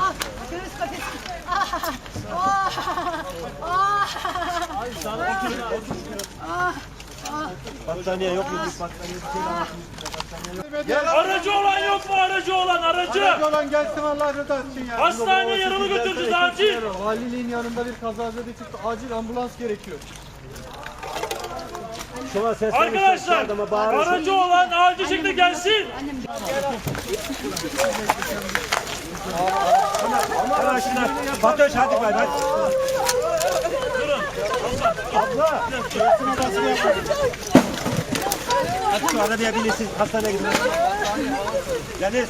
Ah, deniz kafesi. Ah, ah, ah. Ah, ah. Battaniye yok mu? Battaniye bir şey Aracı olan yok mu aracı olan aracı? olan gelsin Allah rızası için ya. Hastaneye yaralı götürdünüz acil. Valiliğin yanında bir kazazede çıktı. Acil ambulans gerekiyor. Şu an ses Arkadaşlar adama aracı olan acil şekilde gelsin. Hemen şuna. Fatoş hadi bay hadi. Durun. Abla. Gelsin odasını yapalım. Hadi şu arabaya binirsin. Hastaneye gidin. Deniz.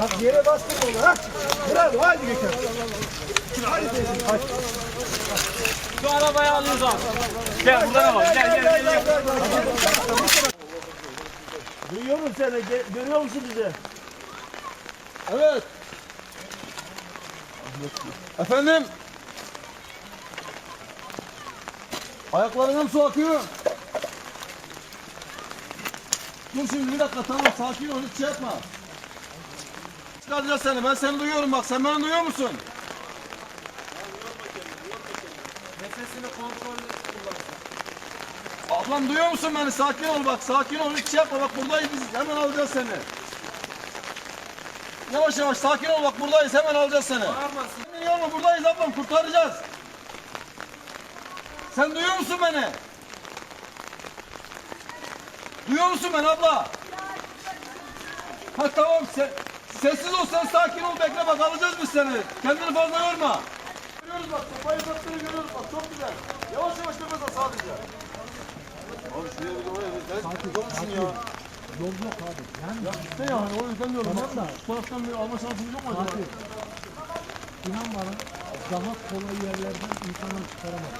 Bak yere bastın onu ha. Bravo hadi Gökhan. Hadi. Şu arabayı alıyoruz abi. Gel buradan alalım. Gel gel gel. gel. Duyuyor musun seni? Görüyor musun bizi? Evet. Efendim. Ayaklarından su akıyor. Dur şimdi bir dakika tamam sakin ol hiç şey yapma. Çıkaracağız seni ben seni duyuyorum bak sen beni duyuyor musun? Nefesini kontrol Ablam duyuyor musun beni? Sakin ol bak sakin ol hiç şey yapma bak buradayız biz hemen alacağız seni. Yavaş yavaş sakin ol bak buradayız hemen alacağız seni. Kendini yorma buradayız ablam kurtaracağız. Sen duyuyor musun beni? Duyuyor musun beni abla? Ha tamam se sessiz ol sen sakin ol bekle bak alacağız biz seni. Kendini fazla yorma. Görüyoruz bak sopayı uzattığını görüyoruz bak çok güzel. Yavaş yavaş nefes al sadece. Abi şuraya bir oraya bir Sakin ol ya? Yol yok abi. Yani ya işte yani o yüzden diyorum. Tamam da. Şu taraftan bir alma şansımız yok mu acaba? İnan bana daha kolay yerlerden insanlar çıkaramaz.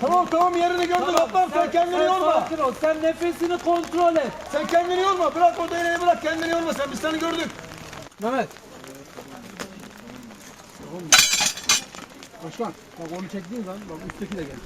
Tamam tamam yerini gördüm ablam sen kendini yorma. Sakin ol. Sen nefesini kontrol et. Sen kendini yorma. Bırak o değneği bırak kendini yorma sen biz seni gördük. Mehmet. Başkan bak onu çektiğin zaman bak üstteki de gel.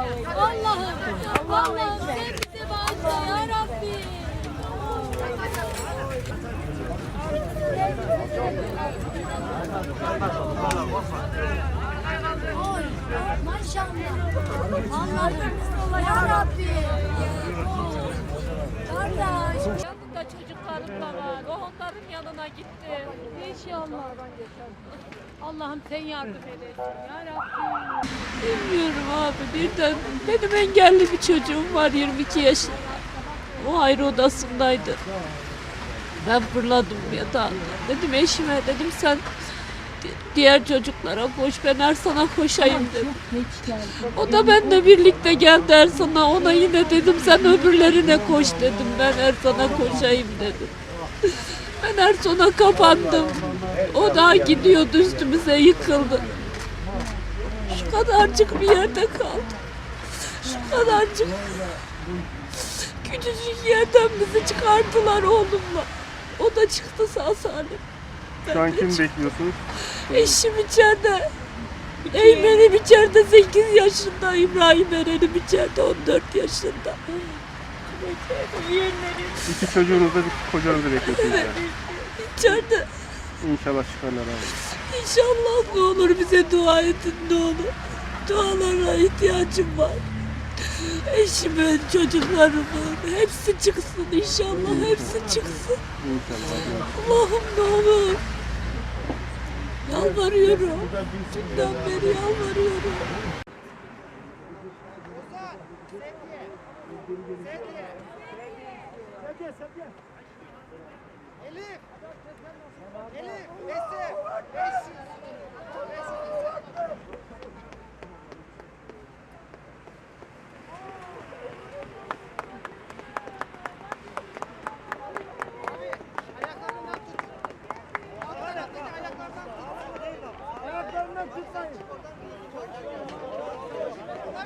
Allah'ım, Allah'ım sen bize ya Rabbi. Maşallah. Allah'ım ya Rabbi. Kardeş. Yanında çocuklarım da var. O onların yanına gitti. İnşallah. Allah'ım sen yardım edesin ya Rabbim. Bilmiyorum abi birden benim engelli bir çocuğum var 22 yaşında. O ayrı odasındaydı. Ben fırladım yatağından. Dedim eşime dedim sen di- diğer çocuklara koş ben Ersan'a koşayım dedim. O da benimle birlikte geldi Ersan'a ona yine dedim sen öbürlerine koş dedim ben Ersan'a koşayım dedim. Ben Ersan'a kapandım. O da gidiyordu üstümüze yıkıldı. Şu kadarcık bir yerde kaldı. Şu kadarcık. Küçücük yerden bizi çıkardılar oğlumla. O da çıktı sağ salim. Şu an kim bekliyorsunuz? Eşim içeride. Eymen'im içeride 8 yaşında. İbrahim Eren'im içeride 14 yaşında. İki çocuğunuzda bir kocanızı bekliyorsunuz yani. içeride. İnşallah çıkarlar abi. İnşallah ne olur bize dua edin ne olur. Dualara ihtiyacım var. Eşimin, çocuklarımın hepsi çıksın inşallah hepsi çıksın. İnşallah. Allah'ım ne olur. Yalvarıyorum. Dünden beri yalvarıyorum. Sevgiye. Sevgiye. Sevgiye. Sevgiye. Elif! Elif! Messi! Messi!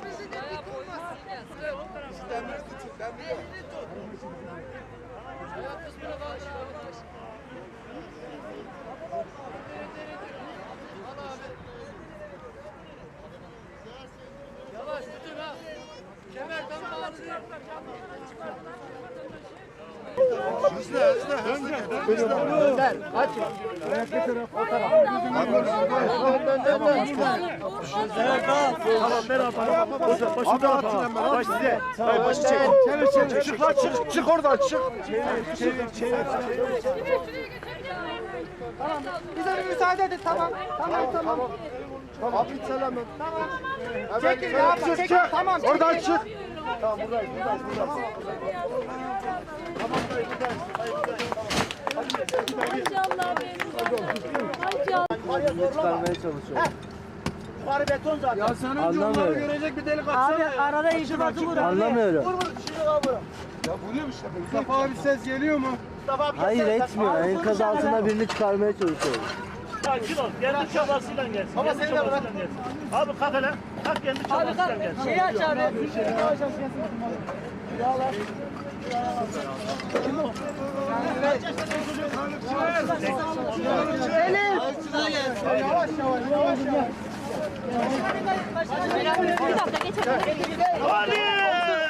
Bizi de bir tutmasın. Bizi de bir tutun. Ben biliyorum. Başı da atın Baş size. Başı çek. Çık lan çık. Çık oradan çık. Çevir çevir çevir. Bize bir müsaade edin tamam. Tamam tamam. Tamam. Abi selamın. Tamam. Çekil ya Çık çekil çık. tamam. Oradan çık. Tamam buradayız buradayız buradayız. Maşallah benim. Maşallah. Çıkarmaya çalışıyorum. Bari beton zaten. Ya sen önce onları görecek bir delik atsana. Abi Arada irtibatı kur. Anlamıyorum. Vur vur. Şimdi bunu. Ya buluyor musun? Mustafa abi ses geliyor mu? Mustafa abi. Hayır sen- etmiyor. Abi, Enkaz vur. altına birini çıkarmaya çalışıyorum. Sakin ol. Kendi çabasıyla gelsin. Baba seni de bırak. çabasıyla gelsin. Abi kalk hele. Kalk kendi çabasıyla gelsin. Şeyi aç abi.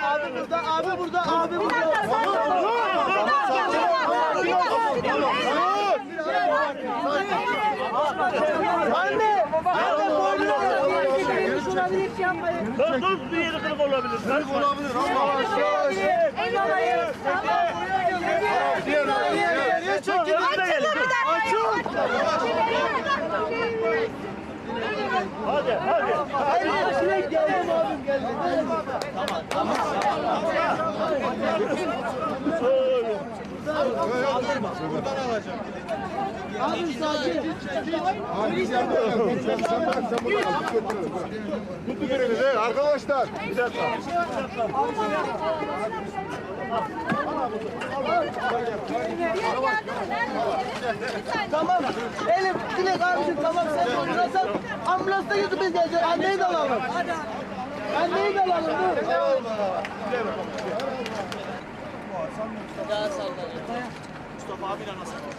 Abi burada abi burada abi burada. Anne. Anne boynuna Dur dur bir yeri kırık olabilir. Kırık olabilir. Niye çekin? Hadi hadi. Hayır. Geldim abim geldim. Mutlu biriniz arkadaşlar. Bir dakika. Tamam. Elif, Dilek abicim tamam sen oynarsan ambulansta yüzü biz geleceğiz. Anneyi de alalım. Anneyi de alalım. Dur.